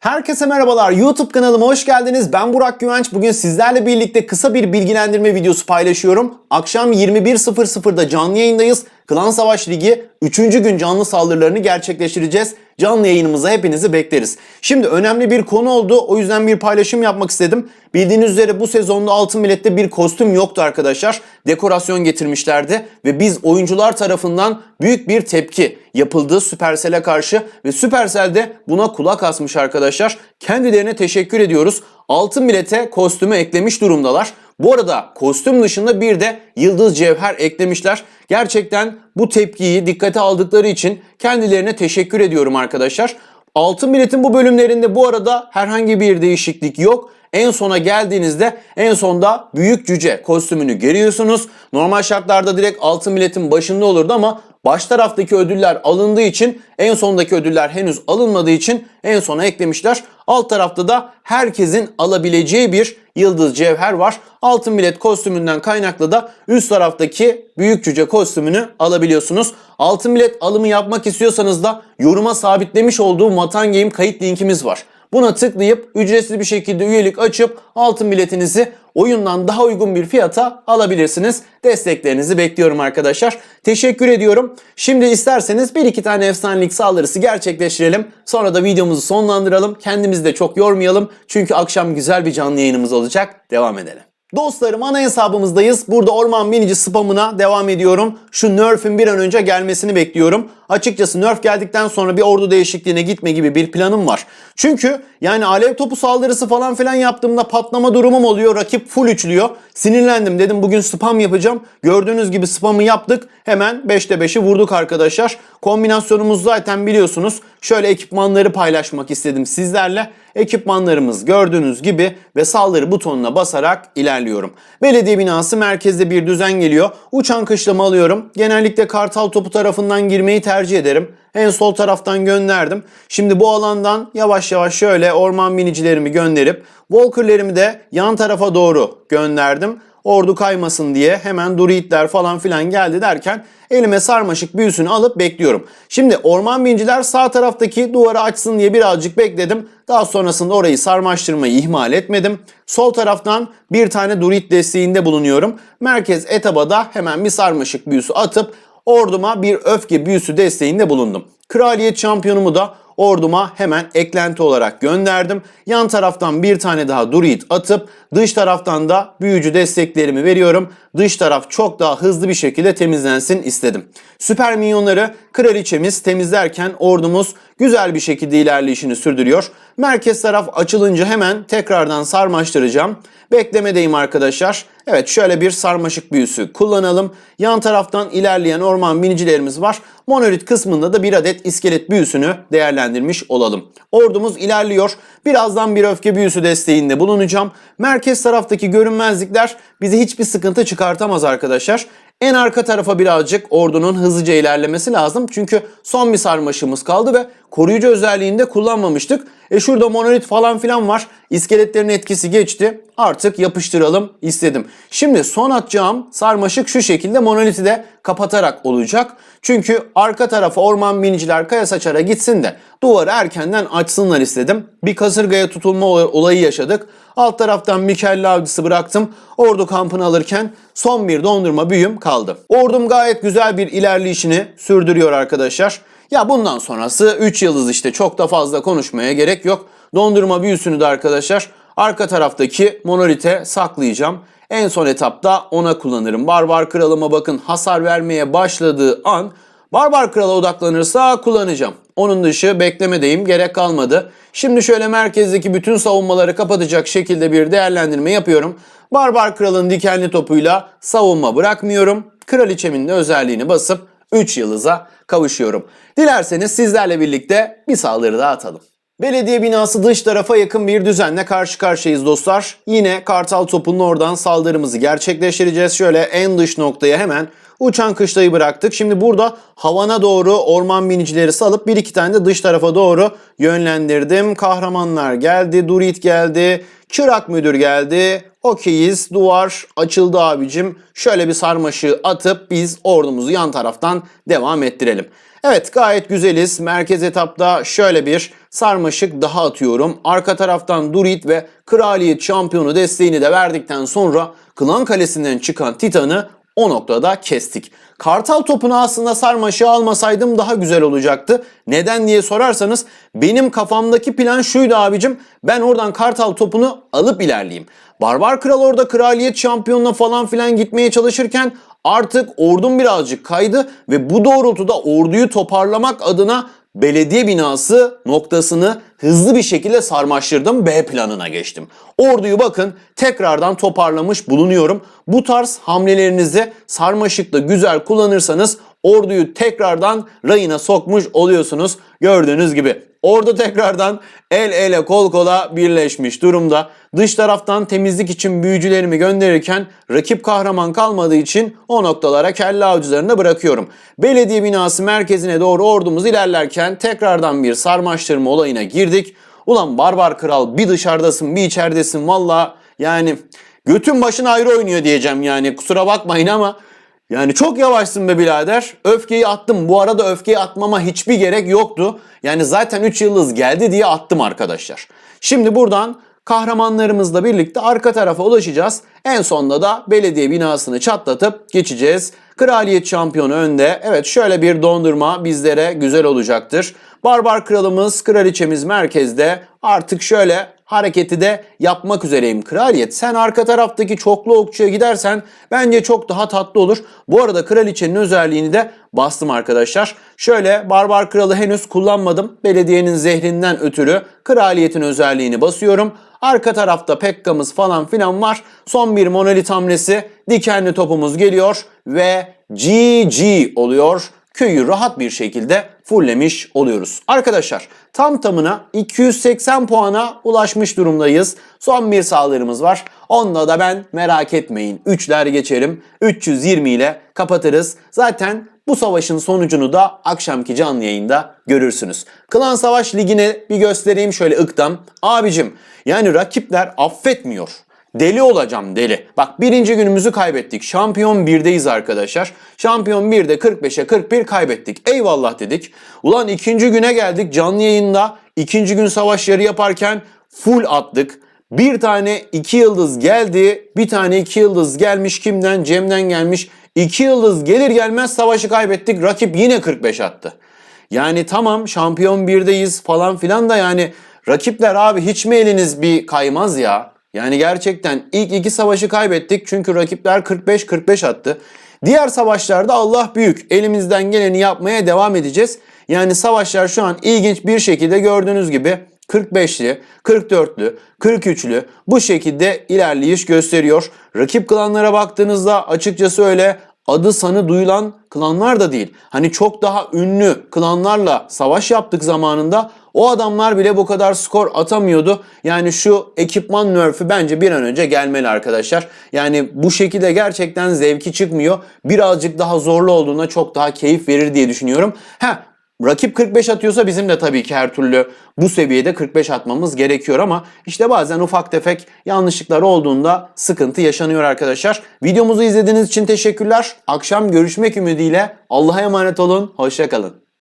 Herkese merhabalar. YouTube kanalıma hoş geldiniz. Ben Burak Güvenç. Bugün sizlerle birlikte kısa bir bilgilendirme videosu paylaşıyorum. Akşam 21.00'da canlı yayındayız. Klan Savaş Ligi 3. gün canlı saldırılarını gerçekleştireceğiz. Canlı yayınımıza hepinizi bekleriz. Şimdi önemli bir konu oldu. O yüzden bir paylaşım yapmak istedim. Bildiğiniz üzere bu sezonda Altın Millet'te bir kostüm yoktu arkadaşlar. Dekorasyon getirmişlerdi ve biz oyuncular tarafından büyük bir tepki yapıldı Supercell'e karşı ve Supercell de buna kulak asmış arkadaşlar. Kendilerine teşekkür ediyoruz. Altın Millet'e kostümü eklemiş durumdalar. Bu arada kostüm dışında bir de yıldız cevher eklemişler. Gerçekten bu tepkiyi dikkate aldıkları için kendilerine teşekkür ediyorum arkadaşlar. Altın biletin bu bölümlerinde bu arada herhangi bir değişiklik yok. En sona geldiğinizde en sonda büyük cüce kostümünü görüyorsunuz. Normal şartlarda direkt altın biletin başında olurdu ama baş taraftaki ödüller alındığı için en sondaki ödüller henüz alınmadığı için en sona eklemişler. Alt tarafta da herkesin alabileceği bir yıldız cevher var. Altın bilet kostümünden kaynaklı da üst taraftaki büyük cüce kostümünü alabiliyorsunuz. Altın bilet alımı yapmak istiyorsanız da yoruma sabitlemiş olduğum Vatan Game kayıt linkimiz var. Buna tıklayıp ücretsiz bir şekilde üyelik açıp altın biletinizi oyundan daha uygun bir fiyata alabilirsiniz. Desteklerinizi bekliyorum arkadaşlar. Teşekkür ediyorum. Şimdi isterseniz bir iki tane efsanelik saldırısı gerçekleştirelim. Sonra da videomuzu sonlandıralım. Kendimizi de çok yormayalım. Çünkü akşam güzel bir canlı yayınımız olacak. Devam edelim. Dostlarım ana hesabımızdayız. Burada orman binici spamına devam ediyorum. Şu nerf'ün bir an önce gelmesini bekliyorum. Açıkçası nerf geldikten sonra bir ordu değişikliğine gitme gibi bir planım var. Çünkü yani alev topu saldırısı falan filan yaptığımda patlama durumum oluyor. Rakip full üçlüyor. Sinirlendim dedim bugün spam yapacağım. Gördüğünüz gibi spamı yaptık. Hemen 5'te 5'i vurduk arkadaşlar. Kombinasyonumuz zaten biliyorsunuz. Şöyle ekipmanları paylaşmak istedim sizlerle. Ekipmanlarımız gördüğünüz gibi ve saldırı butonuna basarak ilerliyorum. Belediye binası merkezde bir düzen geliyor. Uçan kışlama alıyorum. Genellikle kartal topu tarafından girmeyi tercih ederim. En sol taraftan gönderdim. Şimdi bu alandan yavaş yavaş şöyle orman binicilerimi gönderip Walker'lerimi de yan tarafa doğru gönderdim. Ordu kaymasın diye hemen druidler falan filan geldi derken elime sarmaşık büyüsünü alıp bekliyorum. Şimdi orman binciler sağ taraftaki duvarı açsın diye birazcık bekledim. Daha sonrasında orayı sarmaştırmayı ihmal etmedim. Sol taraftan bir tane druid desteğinde bulunuyorum. Merkez etaba da hemen bir sarmaşık büyüsü atıp orduma bir öfke büyüsü desteğinde bulundum. Kraliyet şampiyonumu da orduma hemen eklenti olarak gönderdim. Yan taraftan bir tane daha druid atıp dış taraftan da büyücü desteklerimi veriyorum. Dış taraf çok daha hızlı bir şekilde temizlensin istedim. Süper minyonları kraliçemiz temizlerken ordumuz güzel bir şekilde ilerleyişini sürdürüyor. Merkez taraf açılınca hemen tekrardan sarmaştıracağım. Beklemedeyim arkadaşlar. Evet şöyle bir sarmaşık büyüsü kullanalım. Yan taraftan ilerleyen orman binicilerimiz var. Monolit kısmında da bir adet iskelet büyüsünü değerlendirmiş olalım. Ordumuz ilerliyor. Birazdan bir öfke büyüsü desteğinde bulunacağım. Merkez taraftaki görünmezlikler bize hiçbir sıkıntı çıkartamaz arkadaşlar. En arka tarafa birazcık ordunun hızlıca ilerlemesi lazım. Çünkü son bir sarmaşığımız kaldı ve koruyucu özelliğini de kullanmamıştık. E şurada monolit falan filan var. İskeletlerin etkisi geçti. Artık yapıştıralım istedim. Şimdi son atacağım sarmaşık şu şekilde monoliti de kapatarak olacak. Çünkü arka tarafa orman biniciler kaya saçara gitsin de duvarı erkenden açsınlar istedim. Bir kasırgaya tutulma olayı yaşadık. Alt taraftan Mikel avcısı bıraktım. Ordu kampını alırken son bir dondurma büyüm kaldı. Ordum gayet güzel bir ilerleyişini sürdürüyor arkadaşlar. Ya bundan sonrası 3 yıldız işte çok da fazla konuşmaya gerek yok. Dondurma büyüsünü de arkadaşlar arka taraftaki monolite saklayacağım. En son etapta ona kullanırım. Barbar kralıma bakın hasar vermeye başladığı an Barbar krala odaklanırsa kullanacağım. Onun dışı beklemedeyim gerek kalmadı. Şimdi şöyle merkezdeki bütün savunmaları kapatacak şekilde bir değerlendirme yapıyorum. Barbar kralın dikenli topuyla savunma bırakmıyorum. Kraliçemin de özelliğini basıp 3 yıldıza kavuşuyorum. Dilerseniz sizlerle birlikte bir saldırı daha atalım. Belediye binası dış tarafa yakın bir düzenle karşı karşıyayız dostlar. Yine kartal topunun oradan saldırımızı gerçekleştireceğiz. Şöyle en dış noktaya hemen uçan kışlayı bıraktık. Şimdi burada havana doğru orman binicileri salıp bir iki tane de dış tarafa doğru yönlendirdim. Kahramanlar geldi, Durit geldi, çırak müdür geldi. Okeyiz, duvar açıldı abicim. Şöyle bir sarmaşığı atıp biz ordumuzu yan taraftan devam ettirelim. Evet gayet güzeliz. Merkez etapta şöyle bir sarmaşık daha atıyorum. Arka taraftan Durit ve Kraliyet şampiyonu desteğini de verdikten sonra Klan Kalesi'nden çıkan Titan'ı o noktada kestik. Kartal topunu aslında sarmaşığı almasaydım daha güzel olacaktı. Neden diye sorarsanız benim kafamdaki plan şuydu abicim. Ben oradan kartal topunu alıp ilerleyeyim. Barbar Kral orada kraliyet şampiyonuna falan filan gitmeye çalışırken artık ordum birazcık kaydı ve bu doğrultuda orduyu toparlamak adına belediye binası noktasını hızlı bir şekilde sarmaştırdım B planına geçtim. Orduyu bakın tekrardan toparlamış bulunuyorum. Bu tarz hamlelerinizi sarmaşıkla güzel kullanırsanız orduyu tekrardan rayına sokmuş oluyorsunuz. Gördüğünüz gibi ordu tekrardan el ele kol kola birleşmiş durumda. Dış taraftan temizlik için büyücülerimi gönderirken rakip kahraman kalmadığı için o noktalara kelle avcılarını bırakıyorum. Belediye binası merkezine doğru ordumuz ilerlerken tekrardan bir sarmaştırma olayına girdik. Ulan barbar kral bir dışarıdasın bir içeridesin valla yani götün başın ayrı oynuyor diyeceğim yani kusura bakmayın ama yani çok yavaşsın be birader. Öfkeyi attım. Bu arada öfkeyi atmama hiçbir gerek yoktu. Yani zaten 3 yıldız geldi diye attım arkadaşlar. Şimdi buradan kahramanlarımızla birlikte arka tarafa ulaşacağız. En sonunda da belediye binasını çatlatıp geçeceğiz. Kraliyet şampiyonu önde. Evet şöyle bir dondurma bizlere güzel olacaktır. Barbar kralımız, kraliçemiz merkezde. Artık şöyle hareketi de yapmak üzereyim. Kraliyet sen arka taraftaki çoklu okçuya gidersen bence çok daha tatlı olur. Bu arada kraliçenin özelliğini de bastım arkadaşlar. Şöyle barbar kralı henüz kullanmadım. Belediyenin zehrinden ötürü kraliyetin özelliğini basıyorum. Arka tarafta Pekka'mız falan filan var. Son bir monolit hamlesi. Dikenli topumuz geliyor ve GG oluyor. Köyü rahat bir şekilde fulllemiş oluyoruz. Arkadaşlar tam tamına 280 puana ulaşmış durumdayız. Son bir saldırımız var. Onda da ben merak etmeyin. 3'ler geçerim. 320 ile kapatırız. Zaten bu savaşın sonucunu da akşamki canlı yayında görürsünüz. Klan Savaş Ligi'ne bir göstereyim şöyle ıktam. Abicim yani rakipler affetmiyor. Deli olacağım deli. Bak birinci günümüzü kaybettik. Şampiyon 1'deyiz arkadaşlar. Şampiyon 1'de 45'e 41 kaybettik. Eyvallah dedik. Ulan ikinci güne geldik canlı yayında. ikinci gün savaşları yaparken full attık. Bir tane iki yıldız geldi. Bir tane iki yıldız gelmiş. Kimden? Cem'den gelmiş. İki yıldız gelir gelmez savaşı kaybettik. Rakip yine 45 attı. Yani tamam şampiyon birdeyiz falan filan da yani rakipler abi hiç mi eliniz bir kaymaz ya? Yani gerçekten ilk iki savaşı kaybettik çünkü rakipler 45-45 attı. Diğer savaşlarda Allah büyük. Elimizden geleni yapmaya devam edeceğiz. Yani savaşlar şu an ilginç bir şekilde gördüğünüz gibi 45'li, 44'lü, 43'lü bu şekilde ilerleyiş gösteriyor. Rakip klanlara baktığınızda açıkçası öyle adı sanı duyulan klanlar da değil. Hani çok daha ünlü klanlarla savaş yaptık zamanında o adamlar bile bu kadar skor atamıyordu. Yani şu ekipman nerf'ü bence bir an önce gelmeli arkadaşlar. Yani bu şekilde gerçekten zevki çıkmıyor. Birazcık daha zorlu olduğunda çok daha keyif verir diye düşünüyorum. Ha Rakip 45 atıyorsa bizim de tabii ki her türlü bu seviyede 45 atmamız gerekiyor ama işte bazen ufak tefek yanlışlıklar olduğunda sıkıntı yaşanıyor arkadaşlar. Videomuzu izlediğiniz için teşekkürler. Akşam görüşmek ümidiyle Allah'a emanet olun. Hoşçakalın.